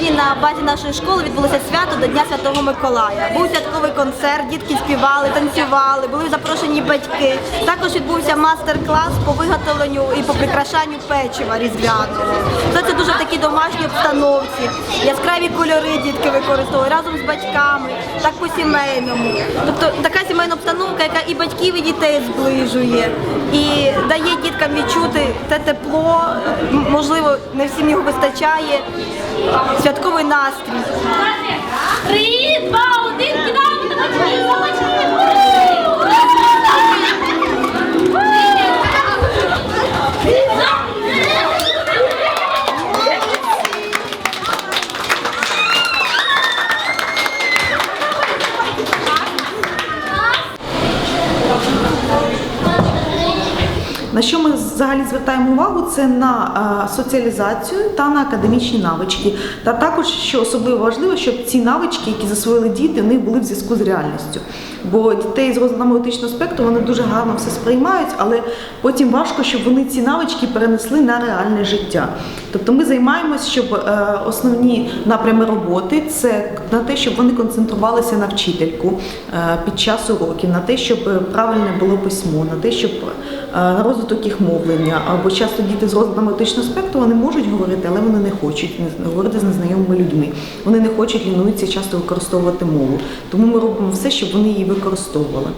на базі нашої школи відбулося свято до Дня Святого Миколая. Був святковий концерт, дітки співали, танцювали, були запрошені батьки. Також відбувся мастер-клас по виготовленню і по прикрашанню печива різдвяного. Це дуже в такій домашній обстановці. Яскраві кольори дітки використовували разом з батьками, так по сімейному. Тобто така сімейна обстановка, яка і батьків, і дітей зближує, і дає діткам відчути те тепло, можливо, не всім його вистачає. Святковий настрій. Три, два, один, кидаємо На що ми взагалі звертаємо увагу, це на е, соціалізацію та на академічні навички. Та також, що особливо важливо, щоб ці навички, які засвоїли діти, вони були в зв'язку з реальністю. Бо дітей з розладом аутичного спектру вони дуже гарно все сприймають, але потім важко, щоб вони ці навички перенесли на реальне життя. Тобто ми займаємось, щоб е, основні напрями роботи це на те, щоб вони концентрувалися на вчительку е, під час уроків, на те, щоб правильне було письмо, на те, щоб розвиток їх мовлення. Або часто діти з розладом аутичного спектру вони можуть говорити, але вони не хочуть говорити з незнайомими людьми. Вони не хочуть лінуються часто використовувати мову. Тому ми робимо все, щоб вони її використовували.